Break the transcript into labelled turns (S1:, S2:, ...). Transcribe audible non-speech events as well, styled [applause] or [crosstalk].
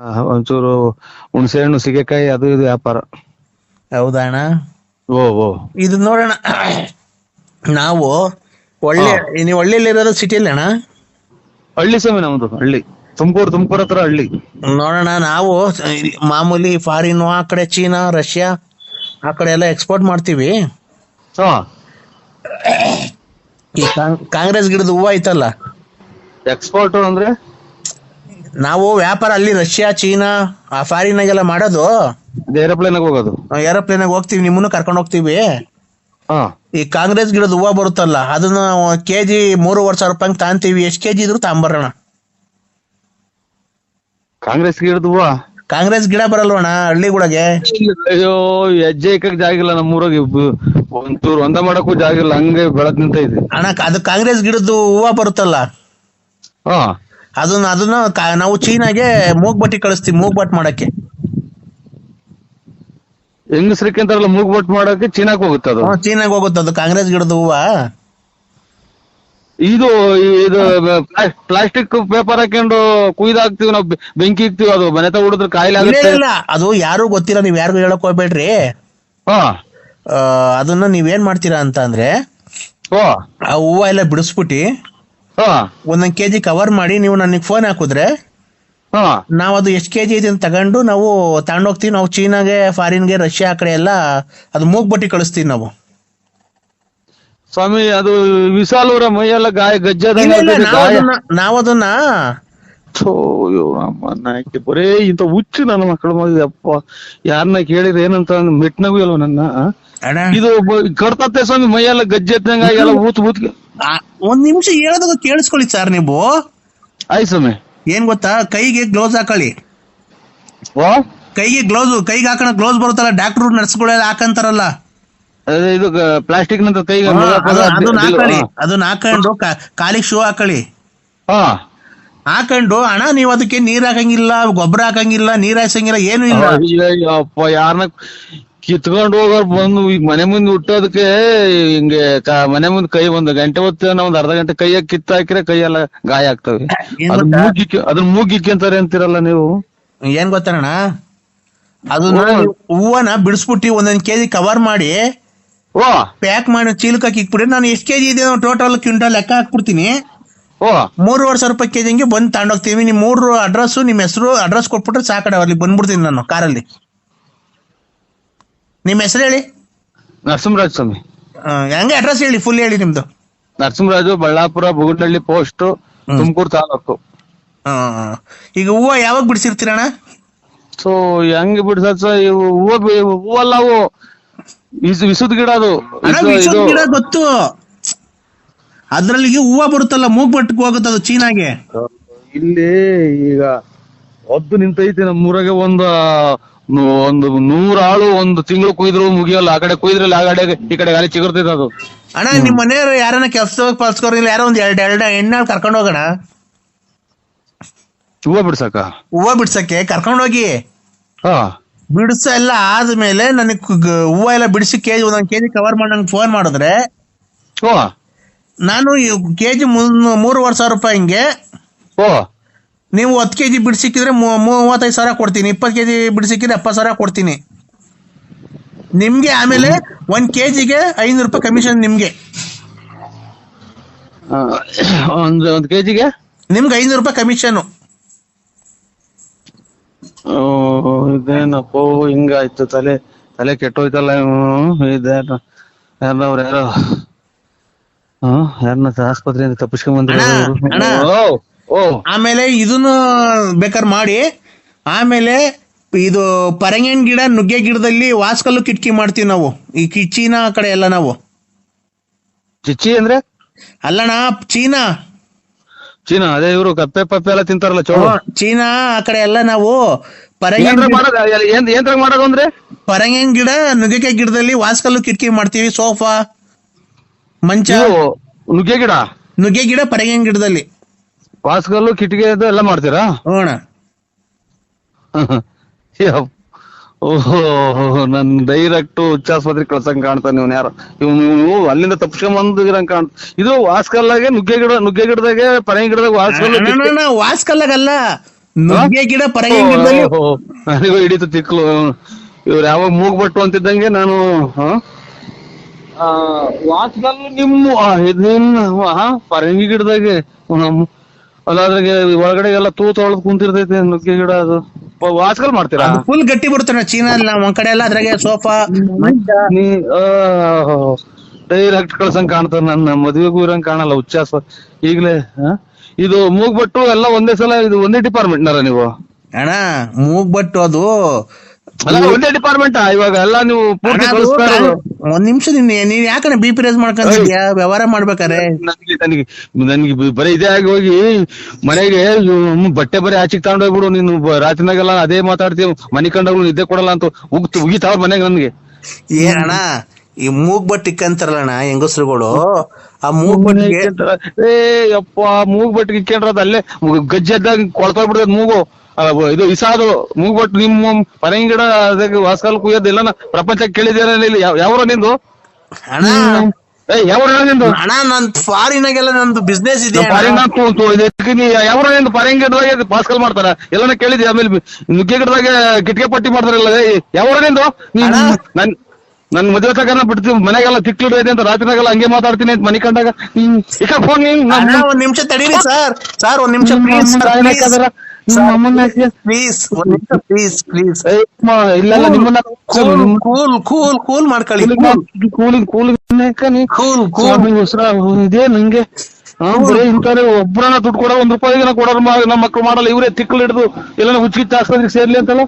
S1: ಒಂಚೂರು ಹುಣಸೆ ಹಣ್ಣು ಸೀಗೆಕಾಯಿ ಅದು ಇದು ವ್ಯಾಪಾರ.
S2: ಹೌದಾ ಅಣ್ಣ?
S1: ಓ ಓ.
S2: ಇದು ನೋಡೋಣ. ನಾವು ಒಳ್ಳೆ ನೀವು ಹಳ್ಳಿಲಿರೋದು ಸಿಟಿಯಲ್ಲಿ ಅಣ್ಣ?
S1: ಹಳ್ಳಿ ಸ್ವಾಮಿ ನಮ್ದು ಹಳ್ಳಿ. ತುಮಕೂರು ತುಮಕೂರು ಹತ್ರ ಹಳ್ಳಿ.
S2: ನೋಡೋಣ ನಾವು ಮಾಮೂಲಿ ಫಾರಿನ್ ಆ ಕಡೆ ಚೀನಾ ರಷ್ಯಾ ಆ ಕಡೆ ಎಲ್ಲ ಎಕ್ಸ್ಪೋರ್ಟ್ ಮಾಡ್ತೀವಿ.
S1: ಹಾ.
S2: ಈ ಕಾಂಗ್ರೆಸ್ ಗಿಡದ ಹೂವು ಐತಲ್ಲ?
S1: ಎಕ್ಸ್ಪೋರ್ಟ್ ಅಂದ್ರೆ?
S2: ನಾವು ವ್ಯಾಪಾರ ಅಲ್ಲಿ ರಷ್ಯಾ ಚೀನಾ ಆ ಫಾರಿನಾಗೆಲ್ಲ ಮಾಡೋದು.
S1: ಏರೋಪ್ಲೇನ್ ಹೋಗೋದು.
S2: ಏರೋಪ್ಲೇನ್ ಹೋಗ್ತೀವಿ ನಿಮ್ಮನ್ನು ಕರ್ಕೊಂಡು ಹೋಗ್ತೀವಿ.
S1: ಹಾ.
S2: ಈ ಕಾಂಗ್ರೆಸ್ ಗಿಡದ ಹೂವು ಬರುತ್ತಲ್ಲ ಅದನ್ನ ಕೆಜಿ ಮೂರುವರೆ ಸಾವಿರ ರೂಪಾಯಿ ತಾಂತೀವಿ ಎಷ್ಟು ಕೆಜಿ ಇದ್ರು ತಾಂಬರೋಣ.
S1: ಕಾಂಗ್ರೆಸ್ ಗಿಡದ ಹೂವ?
S2: ಕಾಂಗ್ರೆಸ್ ಗಿಡ ಬರಲ್ವಣ ಹಳ್ಳಿಗಳಿಗೆ.
S1: ಅಯ್ಯೋ ಹೆಜ್ಜೆ ಇಕ್ಕಕ್ ಜಾಗ ಇಲ್ಲ ನಮ್ಮೂರಾಗ. ಬ- ಒಂಚೂರು ಒಂದ ಮಾಡಕ್ಕೂ ಜಾಗ ಇಲ್ಲ ಹಂಗೆ ಬೆಳಕ್ ನಿಂತ ಇದೆ.
S2: ಅಣ್ಣ ಅದು ಕಾಂಗ್ರೆಸ್ ಗಿಡದ್ದು ಹೂವು ಬರುತ್ತಲ್ಲ.
S1: ಹಾ.
S2: ಅದನ್ನ ಅದನ್ನ ಕಾ- ನಾವು ಚೀನಾಗೆ ಮೂಗ್ಬಟ್ಟಿ ಕಳಿಸ್ತೀವಿ ಮೂಗ್ಬಟ್ ಮಾಡಕ್ಕೆ.
S1: ಹೆಂಗಸ್ರಿಕೆ ಅಂತಾರಲ್ಲ ಮೂಗ್ ಬಟ್ ಮಾಡಕ್ಕೆ ಚೀನಾಕ್ ಹೋಗುತ್ತೆ ಅದು.
S2: ಹ್ಮ್, ಚೀನಾಗ್ ಹೋಗುತ್ತೆ ಅದು ಕಾಂಗ್ರೆಸ್ ಗಿಡದ ಹೂವ.
S1: ಇದು ಇದು ಪ್ಲಾಸ್ಟಿಕ್ ಪೇಪರ್ ಹಾಕೊಂಡು ಕುಯ್ದು ಹಾಕ್ತಿವಿ ನಾವು ಬೆ- ಬೆಂಕಿ ಇಕ್ತಿವಿ ಅದು ಮನೆ ತ ಹುಡಿದ್ರೆ ಕಾಯಿಲೆ
S2: ಇಲ್ಲ
S1: ಆಗುತ್ತೆ
S2: ಇಲ್ಲ ಅದು ಯಾರು ಗೊತ್ತಿಲ್ಲ ನೀವ್ ಯಾರಿಗೂ ಹೇಳಕ್ ಹೋಗ್ಬೇಡ್ರಿ.
S1: ಹಾ.
S2: ಆ, ಅದನ್ನ ನೀವೇನ್ ಮಾಡ್ತೀರಾ ಅಂತ ಅಂದ್ರೆ
S1: ಓ
S2: ಆ ಹೂವ ಎಲ್ಲ ಬಿಡಿಸ್ಬಿಟ್ಟು ಒಂದೊಂದ್ ಕೆಜಿ ಕವರ್ ಮಾಡಿ ನೀವು ನನಗೆ ಫೋನ್ ಹಾಕಿದ್ರೆ
S1: ಹಾ.
S2: ನಾವು ಅದು ಎಷ್ಟು ಕೆಜಿ ಇದೆ ಅಂತ ತಗೊಂಡು ನಾವು ತಗೊಂಡೋಗ್ತೀವಿ ನಾವು ಚೀನಾಗೆ ಫಾರಿನ್ಗೆ ರಷ್ಯಾ ಆ ಕಡೆ ಎಲ್ಲ ಅದು ಮೂಗ್ಬಟ್ಟಿ ಕಳಿಸ್ತೀವಿ ನಾವು.
S1: ಸ್ವಾಮಿ ಅದು ವಿಶಾಲೂರ ಮೈಯೆಲ್ಲ ಗಾಯ
S2: ಇಲ್ಲ,
S1: ನಾವದನ್ನ ಬರೇ ಇಂತ ಹುಚ್ಚು ನನ್ನ ಮಕ್ಕಳು ಮಗ ಅಪ್ಪ ಯಾರನ್ನ ಕೇಳಿದ್ರೆ ಏನಂತ ಮೆಟ್ನಗೂ ಇಲ್ವ ನನ್ನ ಇದು ಕರ್ತತೆ ಸ್ವಾಮಿ ಮೈಯೆಲ್ಲ ಗಜ್ಜೆ ಎಲ್ಲ ಊತ್ ಊತ್
S2: ಆ, ಒಂದ್ ನಿಮಿಷ ಹೇಳೋದು ಕೇಳಿಸ್ಕೊಳ್ಳಿ ಸರ್ ನೀವು.
S1: ಆಯ್ ಸ್ವಾಮಿ.
S2: ಏನ್ ಗೊತ್ತಾ? ಕೈಗೆ ಗ್ಲೌಸ್ ಹಾಕೊಳ್ಳಿ.
S1: ಓ?
S2: ಕೈಗೆ ಗ್ಲೌಸ್ ಕೈಗೆ ಹಾಕೋಣ ಗ್ಲೌಸ್ ಬರುತ್ತಲ್ಲ ಡಾಕ್ಟರ್ ನರ್ಸ್ಗಳೆಲ್ಲ ಹಾಕಂತಾರಲ್ಲ.
S1: ಇದು ಪ್ಲಾಸ್ಟಿಕ್ ನಂತ ಕೈಗೆ
S2: ಅದನ್ನ ಹಾಕೊಳ್ಳಿ. ಅದನ್ನ ಹಾಕೊಂಡು ಕಾಲಿಗೆ ಶೂ ಹಾಕೊಳ್ಳಿ.
S1: ಹಾ.
S2: ಹಾಕೊಂಡು ಅಣ್ಣ ನೀವು ಅದಕ್ಕೆ ನೀರ್ ಹಾಕಂಗಿಲ್ಲ ಗೊಬ್ಬರ ಹಾಕಂಗಿಲ್ಲ ನೀರ್ ಹಾಯ್ಸಂಗಿಲ್ಲ ಏನು ಇಲ್ಲ.
S1: ಅಪ್ಪ ಯಾರನ್ನ ಕಿತ್ಕೊಂಡು ಹೋಗೋರ್ ಬಂದು ಈಗ ಮನೆ ಮುಂದೆ ಹುಟ್ಟೋದಕ್ಕೆ ಹಿಂಗೆ ಕ- ಮನೆ ಮುಂದೆ ಕೈ ಒಂದು ಗಂಟೆ ಹೊತ್ತು ಒಂದ್ ಅರ್ಧ ಗಂಟೆ ಕೈಯಾಗ ಕಿತ್ತ ಹಾಕಿದ್ರೆ ಕೈಯೆಲ್ಲ ಗಾಯ ಆಗ್ತವೆ.
S2: ಏನ್
S1: ಮೂಗಿ
S2: ಗೊತ್ತಾ?
S1: ಮೂಗಿಕ್ಕೆ ಅದನ್ನ ಮೂಗಿಕ್ಕಂತಾರೆ ಅಂತೀರಲ್ಲ ನೀವು?
S2: ಏನ್ ಗೊತ್ತಣ್ಣ? ಅದನ್ನ ನೀವು ಹೂವನ ಬಿಡಿಸ್ಬಿಟ್ಟು ಒಂದೊಂದ್ ಕೆಜಿ ಕವರ್ ಮಾಡಿ
S1: ಓ
S2: ಪ್ಯಾಕ್ ಮಾಡಿ ಚೀಲಕ್ಕೆ ಹಾಕಿ ಇಕ್ಬಿಡಿ ನಾನು ಎಷ್ಟು ಕೆಜಿ ಇದೆ ಟೋಟಲ್ ಕ್ವಿಂಟಲ್ ಲೆಕ್ಕ ಹಾಕ್ಬಿಡ್ತೀನಿ.
S1: ಓ
S2: ಮೂರುವರೆ ಸಾವಿರ ರೂಪಾಯಿ ಕೆಜಿ ಹಂಗೆ ಬಂದು ತಗೊಂಡೋಗ್ತೀವಿ. ನಿಮ್ ಮೂರು ಅಡ್ರೆಸ್ ನಿಮ್ಮ ಹೆಸರು ಅಡ್ರೆಸ್ ಕೊಟ್ಬಿಟ್ರೆ ಸಾಕಡೆ ಅಲ್ಲಿ ಬಂದ್ಬಿಡ್ತೀನಿ ನಾನು ಕಾರಲ್ಲಿ. ನಿಮ್ ಹೆಸರು ಹೇಳಿ?
S1: ನರಸಿಂಹರಾಜ್ ಸ್ವಾಮಿ.
S2: ಆ, ಹಂಗೆ ಅಡ್ರೆಸ್ ಹೇಳಿ ಫುಲ್ ಹೇಳಿ ನಿಮ್ದು?
S1: ನರಸಿಂಹರಾಜು ಬಳ್ಳಾಪುರ ಬುಗುಡಳ್ಳಿ ಪೋಸ್ಟ್. ತುಮಕೂರು ತಾಲೂಕು.
S2: ಆ, ಈಗ ಹೂವ ಯಾವಾಗ ಬಿಡಿಸಿರ್ತೀರಣ್ಣ
S1: ಸೊ ಹೆಂಗ್ ಬಿಡ್ಸತ್ ಇವು ಹೂವ ಬಿ- ಹೂವಲ್ಲ ಅವು. ಇಸ್ ವಿಸುದ್ ಗಿಡ ಅದು.
S2: ಅಣ್ಣ
S1: ಇದು-
S2: ವಿಷದ
S1: ಇದು.
S2: ಗಿಡ ಗೊತ್ತು. ಅದ್ರಲ್ಲಿ ಹೂವ ಬರುತ್ತಲ್ಲ ಮೂಗ್ ಬಟ್ಟಕ್ಕೆ ಹೋಗುತ್ತೆ ಅದು ಚೀನಾಗೆ.
S1: ಇಲ್ಲಿ ಈಗ ಒದ್ದು ನಿಂತೈತಿ ನಮ್ಮೂರಾಗೆ ಒಂದು ಒಂದು ನೂರಾಳು ಒಂದು ತಿಂಗಳು ಕುಯ್ದ್ರು ಮುಗಿಯಲ್ಲ ಆ ಕಡೆ ಕುಯ್ದ್ರೆ ಆ ಕಡೆ ಈ ಕಡೆ ಗಾಳಿ ಚಿಗುರ್ತೈತೆ ಅದು.
S2: ಅಣ್ಣ ನಿಮ್ ಮನೆಯವ್ರು ಯಾರನ್ನ ಕೆಲ್ಸ ಪಲ್ಸ್ಕೋರ್ ಇಲ್ಲ ಯಾರೋ ಒಂದ್ ಎರಡ್ ಎರಡ್ ಎಣ್ಣೆ ಕರ್ಕೊಂಡು ಹೋಗೋಣ.
S1: ಹೂವ ಬಿಡ್ಸಕ
S2: ಹೂವ ಬಿಡ್ಸಕ್ಕೆ? ಕರ್ಕೊಂಡು ಹೋಗಿ.
S1: ಹಾ.
S2: ಬಿಡಿಸ ಎಲ್ಲ ಆದ್ಮೇಲೆ ನನಗೆ ಹೂವ ಎಲ್ಲ ಬಿಡಿಸಿ ಕೆಜಿ ಒಂದೊಂದ್ ಕೆಜಿ ಕವರ್ ಮಾಡಿ ನಂಗೆ ಫೋನ್ ಮಾಡಿದ್ರೆ.
S1: ಓ
S2: ನಾನು ಕೆಜಿ ಮೂರುವರೆ ಸಾವಿರ ರೂಪಾಯಿ ಹಿಂಗೆ
S1: ಓ
S2: ನೀವು ಹತ್ತು ಕೆಜಿ ಬಿಡಿಸಿಕ್ಕಿದ್ರೆ ಮೂವತ್ತೈದು ಸಾವಿರ ಕೊಡ್ತೀನಿ ಇಪ್ಪತ್ತು ಕೆಜಿ ಬಿಡಿಸಿಕ್ಕಿದ್ರೆ ಎಪ್ಪತ್ತು ಸಾವಿರ ಕೊಡ್ತೀನಿ. ನಿಮ್ಗೆ ಆಮೇಲೆ ಒಂದ್ ಕೆಜಿಗೆ ಐನೂರು ರೂಪಾಯಿ ಕಮಿಷನ್ ನಿಮ್ಗೆ.
S1: ಒಂದು ಒಂದ್ ಕೆ ಜಿಗೆ
S2: ನಿಮ್ಗೆ ಐನೂರು ರೂಪಾಯಿ ಕಮಿಷನ್
S1: ಇದೇನಪ್ಪ ಹಿಂಗಾಯ್ತು ತಲೆ ತಲೆ ಕೆಟ್ಟೋಯ್ತಲ್ಲ ಇದೇನು ಯಾರವ್ರ ಯಾರೋ ಹ್ಮ್ ಯಾರನ್ನ ಆಸ್ಪತ್ರೆಯಿಂದ ತಪ್ಪಿಸ್ಕೊಂಡ್
S2: ಆಮೇಲೆ ಇದನ್ನು ಬೇಕಾದ್ರೆ ಮಾಡಿ. ಆಮೇಲೆ ಇದು ಪರಂಗಿನ ಗಿಡ ನುಗ್ಗೆ ಗಿಡದಲ್ಲಿ ವಾಸ್ಕಲ್ಲು ಕಿಟಕಿ ಮಾಡ್ತೀವಿ ನಾವು. ಈ ಕಿ- ಚೀನಾ ಕಡೆ ಎಲ್ಲ ನಾವು.
S1: ಚಿಚ್ಚಿ ಅಂದ್ರೆ?
S2: ಅಲ್ಲಣ್ಣ ಚೀನಾ.
S1: ಚೀನಾ ಅದೇ ಇವರು ಕಪ್ಪೆ ಪಪ್ಪೆ ಎಲ್ಲ ತಿಂತಾರಲ್ಲ ಚೋಳು.
S2: ಚೀನಾ ಆ ಕಡೆ ಎಲ್ಲ ನಾವು ಪರಂಗಿನ
S1: ಏನ್ರ ಮಾಡೋದು ಮಾಡೋದು ಅಂದ್ರೆ?
S2: ಪರಂಗಿನ ಗಿಡ ನುಗ್ಗೆಕಾಯಿ ಗಿಡದಲ್ಲಿ ವಾಸ್ಕಲ್ಲು ಕಿಟಕಿ ಮಾಡ್ತೀವಿ ಸೋಫಾ ಮಂಚ.
S1: ನುಗ್ಗೆ ಗಿಡ?
S2: ನುಗ್ಗೆ ಗಿಡ ಪರಂಗಿನ ಗಿಡದಲ್ಲಿ.
S1: ವಾಸ್ಗಲ್ಲು ಕಿಟಕಿ ಅದು ಎಲ್ಲ ಮಾಡ್ತೀರಾ?
S2: ಹೋಣ [laughs]
S1: ಯಪ್ಪ. ಓಹೋ ನನ್ ಡೈರೆಕ್ಟ್ ಉಚ್ಚಾಸ್ಪತ್ರೆ ಕಳ್ಸಂಗ್ ಕಾಣ್ತಾನೆ ಇವ್ನು ಯಾರು? ಇವ್ನು ಇವ್ನು ಅಲ್ಲಿಂದ ತಪ್ಸ್ಕೊಂಬಂದಿರಂಗ್ ಕಾಣ್ತ ಇದು ವಾಸ್ಕಲ್ಲಾಗೆ ನುಗ್ಗೆ ಗಿಡ ನುಗ್ಗೆ ಗಿಡದಾಗೆ ಪರಂಗಿ ಗಿಡದಾಗ ವಾಸ್ಕಲ್ಲು
S2: ವಾಸ್ಕಲ್ಲಾಗಲ್ಲ. ನುಗ್ಗೆ ಗಿಡ ಪರಂಗಿ ಗಿಡದಲ್ಲಿ
S1: ಓಹೋ, ನನಗೂ ಹಿಡಿತು ತಿಕ್ಲು. ಇವ್ರು ಯಾವಾಗ ಮೂಗ್ಬಟ್ಟು ಅಂತಿದ್ದಂಗೆ ನಾನು ಹ? ಆ, ವಾಚ್ಗಲ್ಲು ನಿಮ್ಮ ಆ, ಪರಂಗಿ ಗಿಡದಾಗೆ ನಮ್ಮ ಅಲ್ಲಾದ್ರಾಗೆ ಒಳಗಡೆ ಎಲ್ಲ ತೂತ ಒಳದ್ ಕುಂತಿರ್ತೈತಿ ನುಗ್ಗೆ ಗಿಡ ಅದು. ವಾಸ್ಕಲ್ ಮಾಡ್ತೀರಾ?
S2: ಅದು ಫುಲ್ ಗಟ್ಟಿ ಬಿಡ್ತಾರ ಚೀನಾ ನಮ್ ಒಂದ್ ಕಡೆ ಎಲ್ಲ ಅದ್ರಾಗೆ ಸೋಫಾ ಮಂಚ
S1: ನೀ ಡೈರೆಕ್ಟ್ ಕಳ್ಸಂಗ್ ಕಾಣ್ತಾರ ನನ್ನ ಮದ್ವೆಗೂ ಇರಂಗ್ ಕಾಣಲ್ಲ ಉಚ್ಚಾಸ ಈಗ್ಲೇ ಇದು ಇದು ಮೂಗ್ಬಟ್ಟು ಎಲ್ಲ ಒಂದೇ ಸಲ ಇದು ಒಂದೇ ಡಿಪಾರ್ಟ್ಮೆಂಟ್ ನಾರ ನೀವು?
S2: ಅಣ್ಣ ಮೂಗ್ಬಟ್ಟು ಅದು
S1: ಅಲ್ಲ ಒಂದೇ ಡಿಪಾರ್ಟ್ಮೆಂಟ್? ಇವಾಗ ಎಲ್ಲ ನೀವು ಪೂರ್ತಿ
S2: ಅಣ್ಣ, ಅದು
S1: ಕಳಿಸ್ತಾ ಇರೋದು.
S2: ಒಂದ್ ನಿಮಿಷ ನೀನ್ ನೀನ್ ಯಾಕಣ್ಣ ಬಿ ಪಿ ರೇಸ್ ಮಾಡ್ಕೊಂಡಿದ್ಯಾ? ವ್ಯವಹಾರ ಮಾಡ್ಬೇಕಾರೆ
S1: ನನಗೆ ನನಗೆ ನನಗೆ ಬರೀ ಇದೇ ಆಗಿ ಹೋಗಿ ಮನೆಗೆ ಬಟ್ಟೆ ಬರೀ ಆಚೆಗೆ ತಗೊಂಡ್ ಹೋಗ್ಬಿಡು. ನೀನು ರಾತ್ರಿನಾಗೆಲ್ಲ ಅದೇ ಮಾತಾಡ್ತೀವಿ ಮನೆ ಕಂಡವ್ರು ನಿದ್ದೆ ಕೊಡಲ್ಲ ಅಂತ ಉಗ್ತು ಉಗಿತಾವ ಮನೆಗೆ ನನ್ಗೆ.
S2: ಏನಣ್ಣ ಈ ಮೂಗ್ ಬಟ್ಟಿ ಇಕ್ಕಂತಾರಲ್ಲ ಅಣ್ಣ ಹೆಂಗಸ್ರುಗಳು? ಆ ಮೂಗ್ ಬಟ್ಟಿ
S1: ಏ ಯಪ್ಪ ಮೂಗ್ ಬಟ್ಟಿಗೆ ಇಕ್ಕೊಂಡ್ರದ್ ಅಲ್ಲೇ ಗಜ್ಜೆದ್ದಾಗ ಕೊಳ್ತಾ ಬಿಡ್ತದ ಮೂಗು. ಇದು ಇಸಾದು ಮೂಗ್ ಬಟ್ಟು ನಿಮ್ಮ ಪರಂಗಿ ಗಿಡ ಅದಕ್ಕೆ ವಾಸ್ಕಲ್ ಕುಯ್ಯೋದಿಲ್ಲ ಇಲ್ಲ ಪ್ರಪಂಚ ಕೇಳಿದೇನ ಇಲ್ಲಿ ಯಾವ ನಿಂದು?
S2: ಅಣ್ಣ.
S1: ಏ ಯಾವ ನಿಂದು?
S2: ಅಣ್ಣ ನನ್ ಫಾರಿನಾಗೆಲ್ಲ ನಂದು ಬಿಸ್ನೆಸ್ ಇದೆ.
S1: ಪಾರಿಂಗ್ ಯಾವ ನಿಂದು ಗಿಡದಾಗ ಪಾಸ್ಕಲ್ ಮಾಡ್ತಾರ? ಎಲ್ಲಾನ ಕೇಳಿದ್ಯಾ? ಆಮೇಲೆ ನುಗ್ಗೆ ಗಿಡದಾಗ ಕಿಟಕಿ ಪಟ್ಟಿ ಮಾಡ್ತಾರಲ್ಲ ಯಾವ ನಿಂದು? ನನ್. ನನ್ ಮದುವೆ ತಗನ ಬಿಡ್ತೀವಿ ಮನೆಗೆಲ್ಲ ತಿಕ್ಲಿಡೈತೆ ಅಂತ ರಾತ್ರಿನಾಗೆಲ್ಲ ಹಂಗೆ ಮಾತಾಡ್ತೀನಿ ಅಂತ ಮನೆ ಕಂಡಾಗ ಹ್ಮ್ ಈಗ ಫೋನ್
S2: ಅಣ್ಣ ಒಂದ್ ನಿಮಿಷ ತಡೀರಿ ಸರ್ ಸರ್ ಒಂದ್ ನಿಮಿಷ ಪ್ಲೀಸ್ ಪ್ಲೀಸ್ ಒಂದ್ ನಿಮಿಷ ಪ್ಲೀಸ್ ಪ್ಲೀಸ್
S1: ಇಲ್ಲ ನಿಮ್ಮನ್ನ
S2: ಕೂಲ್ ಕೂಲ್ ಕೂಲ್ ಮಾಡ್ಕೊಳ್ಳಿ
S1: ಕೂಲಿಂಗ್ ಕೂಲಿಂಗ್
S2: ಕೂಲ್ ಕೂಲ್
S1: ಹೆಸರ ಇದೇ ನಂಗೆ. ಹಾ ಬರೀ ಇಂತಾರೆ ಒಬ್ಬರನ್ನ ದುಡ್ಡು ಕೊಡೋ ಒಂದ್ ರೂಪಾಯಿಗೆ ಕೊಡೋರು ನಮ್ಮ ಮಕ್ಳು ಮಾಡಲ್ಲ ಇವರೇ ತಿಕ್ಕಲು ಹಿಡಿದು ಎಲ್ಲ ಹುಚ್ಚಿ ಆಸ್ಪತ್ರೆಗೆ ಸೇರ್ಲಿ ಅಂತಲ್ಲ.